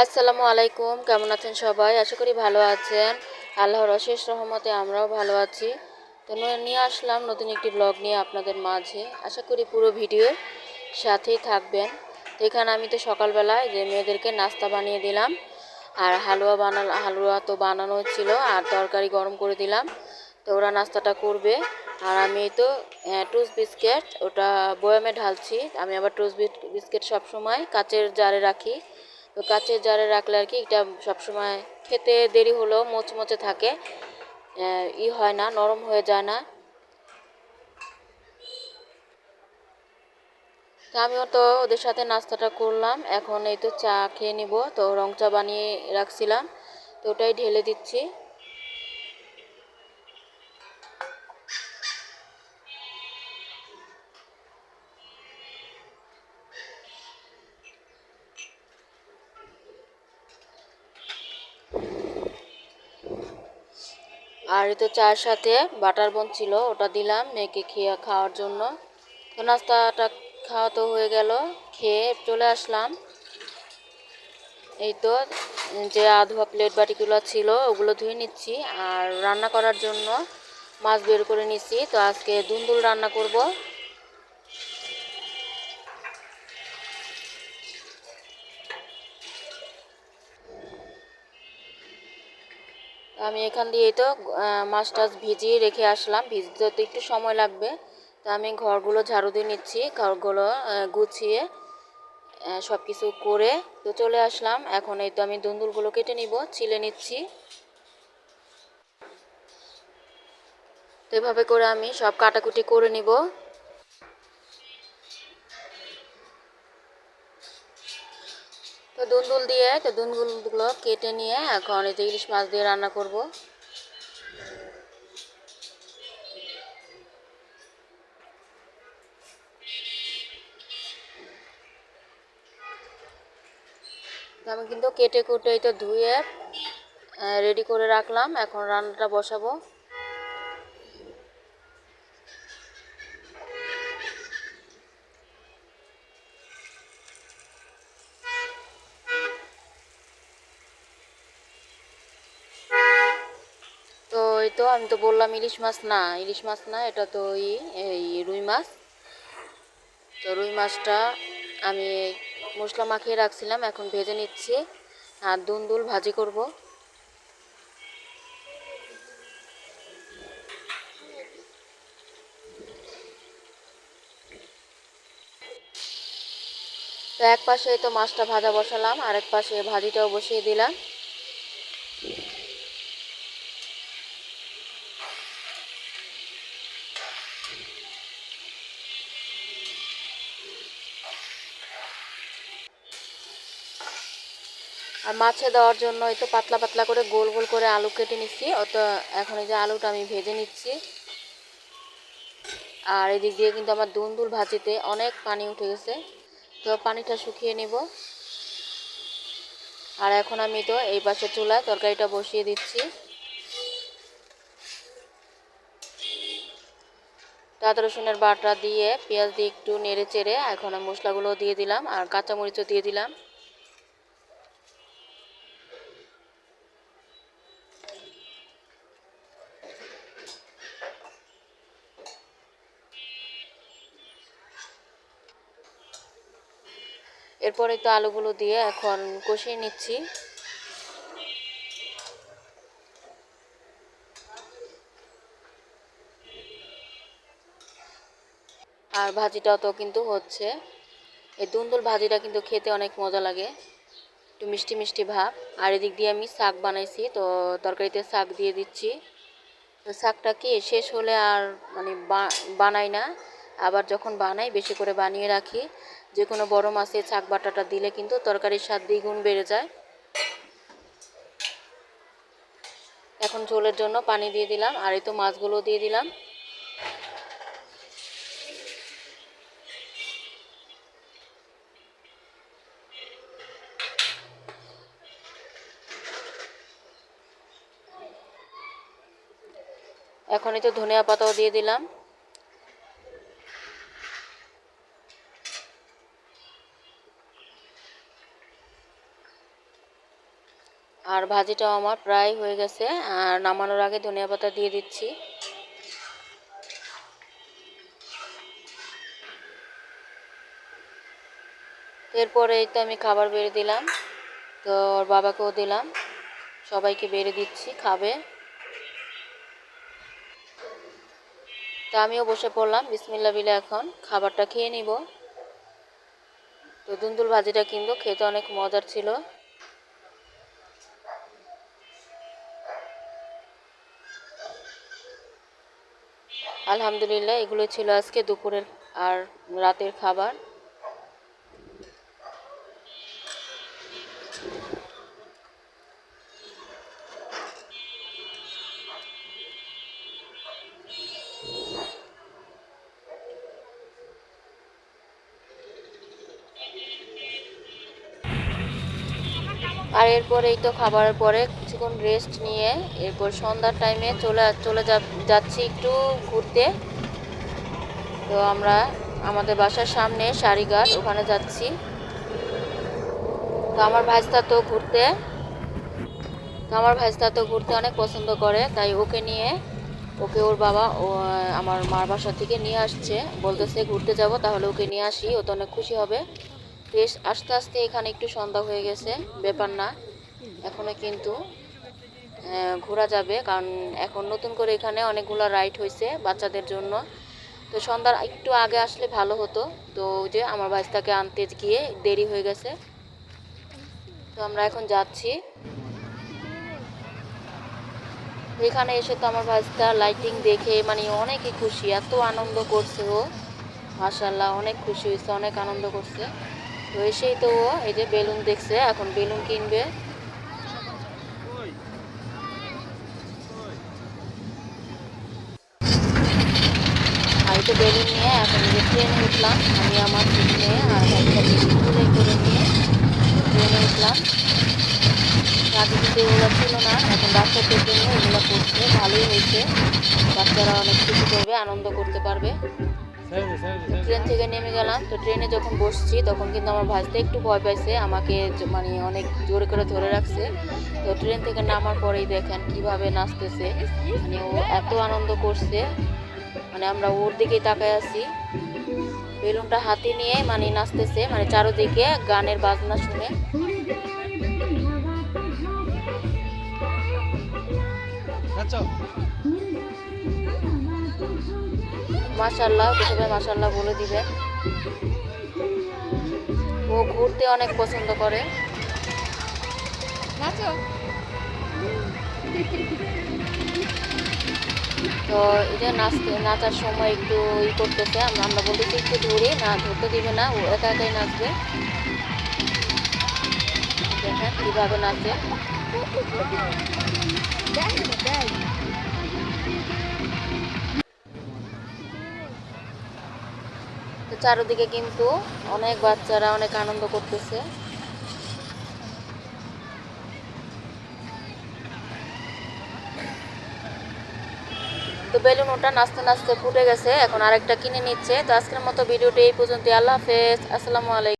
আসসালামু আলাইকুম, কেমন আছেন সবাই? আশা করি ভালো আছেন। আল্লাহর অশেষ রহমতে আমরাও ভালো আছি। তো নিয়ে আসলাম নতুন একটি ব্লগ নিয়ে আপনাদের মাঝে। আশা করি পুরো ভিডিও সাথেই থাকবেন। তো এখানে আমি তো সকালবেলায় যে মেয়েদেরকে নাস্তা বানিয়ে দিলাম, আর হালুয়া বানাল, হালুয়া তো বানানো ছিল, আর তরকারি গরম করে দিলাম। তো ওরা নাস্তাটা করবে। আর আমি তো টুস বিস্কিট ওটা বয়ামে ঢালছি। আমি আবার টুস বিস্কিট সবসময় কাচের জারে রাখি। তো কাচের জারে রাখলে আর কি এটা সবসময় খেতে দেরি হলেও মোচমোচে থাকে। ই হয় না, নরম হয়ে যায় না। তো আমিও তো ওদের সাথে নাস্তাটা করলাম, এখন এই তো চা খেয়ে নিব। তো রং চা বানিয়ে রাখছিলাম, তো ওটাই ঢেলে দিচ্ছি। আর তো চায়ের সাথে বাটার বন ছিল, ওটা দিলাম মেয়েকে খেয়ে খাওয়ার জন্য। তো নাস্তাটা খাওয়া তো হয়ে গেল, খেয়ে চলে আসলাম। এই তো, যে আধুয়া প্লেট বাটিগুলো ছিল, ওগুলো ধুয়ে নিচ্ছি। আর রান্না করার জন্য মাছ বের করে নিচ্ছি তো আজকে দুন্দুল রান্না করব। আমি এখান দিয়ে তো মাছ টাছ ভিজিয়ে রেখে আসলাম। ভিজতে তো একটু সময় লাগবে। তো আমি ঘরগুলো ঝাড়ু দিয়ে নিচ্ছি, ঘরগুলো গুছিয়ে সব কিছু করে তো চলে আসলাম। এখন এই তো আমি দুন্দুলগুলো কেটে নিব, ছিলে নিচ্ছি। তো এভাবে করে আমি সব কাটাকুটি করে নিব তো দিয়ে তো দুন্দুলগুলো কেটে নিয়ে এখন এই যে ইলিশ মাছ দিয়ে রান্না করব। আমি কিন্তু কেটে কুটে এই তো ধুয়ে রেডি করে রাখলাম। এখন রান্নাটা বসাবো। তো, আমি তো বললাম ইলিশ মাছ না, ইলিশ মাছ না, এটা তো ই এই রুই মাছ। তো রুই মাছটা আমি মশলা মাখিয়ে রাখছিলাম, এখন ভেজে নিচ্ছি, আর দুন্দুল ভাজি করব। তো এক পাশে তো মাছটা ভাজা বসালাম, আরেক পাশে ভাজিটাও বসিয়ে দিলাম। আর মাছে দেওয়ার জন্য এই তো পাতলা পাতলা করে গোল গোল করে আলু কেটে নিচ্ছি। অত এখন এই যে আলুটা আমি ভেজে নিচ্ছি। আর এদিক দিয়ে কিন্তু আমার দুন্দুল ভাজিতে অনেক পানি উঠে গেছে। তো পানিটা শুকিয়ে নিব। আর এখন আমি তো এই পাশে চুলায় তরকারিটা বসিয়ে দিচ্ছি। আদা রসুনের বাটা দিয়ে পেঁয়াজ দিয়ে একটু নেড়ে চেড়ে এখন মশলাগুলো দিয়ে দিলাম আর কাঁচামরিচও দিয়ে দিলাম। এরপরে তো আলুগুলো দিয়ে এখন কষিয়ে নিচ্ছি। আর ভাজিটাও তো কিন্তু হচ্ছে। এই দুন্দুল ভাজিটা কিন্তু খেতে অনেক মজা লাগে। একটু মিষ্টি মিষ্টি ভাব। আর এদিক দিয়ে আমি শাক বানাইছি, তো তরকারিতে শাক দিয়ে দিচ্ছি। তো শাকটা কি শেষ হলে আর মানে বানাই না। আবার যখন বানাই, বেশি করে বানিয়ে রাখি। যে কোনো বড় মাছে শাক বাটাটা দিলে কিন্তু তরকারির স্বাদ দ্বিগুণ বেড়ে যায়। এখন ঝোলের জন্য পানি দিয়ে দিলাম, আর এই তো মাছগুলো দিয়ে দিলাম। এখন এই তো ধনিয়া পাতাও দিয়ে দিলাম। আর ভাজিটাও আমার প্রায় হয়ে গেছে, আর নামানোর আগে ধনিয়া পাতা দিয়ে দিচ্ছি। এরপরে তো আমি খাবার বেড়ে দিলাম, তো ওর বাবাকেও দিলাম, সবাইকে বেড়ে দিচ্ছি, খাবে। তো আমিও বসে পড়লাম বিসমিল্লা বিলে এখন খাবারটা খেয়ে নিব। তো দুন্দুল ভাজিটা কিন্তু খেতে অনেক মজার ছিল। আলহামদুলিল্লাহ এগুলো ছিল আজকে দুপুরের আর রাতের খাবার। আর এরপর এই তো খাবারের পরে কিছুক্ষণ রেস্ট নিয়ে এরপর সন্ধ্যার টাইমে চলে চলে যাচ্ছি একটু ঘুরতে। তো আমরা আমাদের বাসার সামনে সারিঘাট, ওখানে যাচ্ছি। তো আমার ভাইস্তা তো ঘুরতে, তো আমার ভাইস্তা তো ঘুরতে অনেক পছন্দ করে, তাই ওকে নিয়ে, ওকে ওর বাবা, ও, আমার মার বাসা থেকে নিয়ে আসছে। বলতেছে ঘুরতে যাব, তাহলে ওকে নিয়ে আসি, ও তো অনেক খুশি হবে। বেশ, আস্তে আস্তে এখানে একটু সন্ধ্যা হয়ে গেছে, ব্যাপার না। এখনও কিন্তু ঘোরা যাবে, কারণ এখন নতুন করে এখানে অনেকগুলো রাইড হয়েছে বাচ্চাদের জন্য। তো সন্ধ্যার একটু আগে আসলে ভালো হতো। তো যে আমার বাচ্চাকে আনতে গিয়ে দেরি হয়ে গেছে। তো আমরা এখন যাচ্ছি। এখানে এসে তো আমার বাচ্চা লাইটিং দেখে মানে অনেকই খুশি, এত আনন্দ করছে ও। মাসাল্লাহ অনেক খুশি হয়েছে, অনেক আনন্দ করছে। তো এসেই তো এই যে বেলুন দেখছে, এখন বেলুন কিনবে। আর তো বেলুন নিয়ে এখন ট্রেনে উঠলাম, আমি আমার মেয়ে আর বাচ্চাকে স্কুলে করে নিয়ে ট্রেনে উঠলাম। আগে কিন্তু ছিল না, এখন বাচ্চাদের জন্য এগুলো করছে ভালোই হয়েছে। বাচ্চারা অনেক কিছু করবে, আনন্দ করতে পারবে। ট্রেন থেকে নেমে গেলাম। তো ট্রেনে যখন বসছি তখন কিন্তু আমার ভাজতে একটু ভয় পাইছে। আমাকে মানে অনেক জোরে করে ধরে রাখছে। তো ট্রেন থেকে নামার পরেই দেখেন কীভাবে নাচতেছে। মানে ও এত আনন্দ করছে। মানে আমরা ওর দিকেই তাকায় আছি। বেলুনটা হাতে নিয়ে মানে নাচতেছে। মানে চারোদিকে গানের বাজনা শুনে। মাশাল্লাহ সবাই মাশাল্লাহ বলে দিবে। ও ঘুরতে অনেক পছন্দ করে। তো যে নাচতে, নাচার সময় একটু ই করতেছে আমরা আমরা বলতেছি একটু ধরে না ধরতে দিবে না, ও একা একাই নাচবে। দেখেন কীভাবে নাচে। তো চারিদিকে কিন্তু অনেক বাচ্চারা অনেক আনন্দ করতেছে। তো বেলুন ওটা নাচতে নাচতে ফুটে গেছে, এখন আরেকটা কিনে নিচ্ছে। তো আজকের মতো ভিডিওটি এই পর্যন্ত আল্লাহ হাফেজ। আসসালামু আলাইকুম।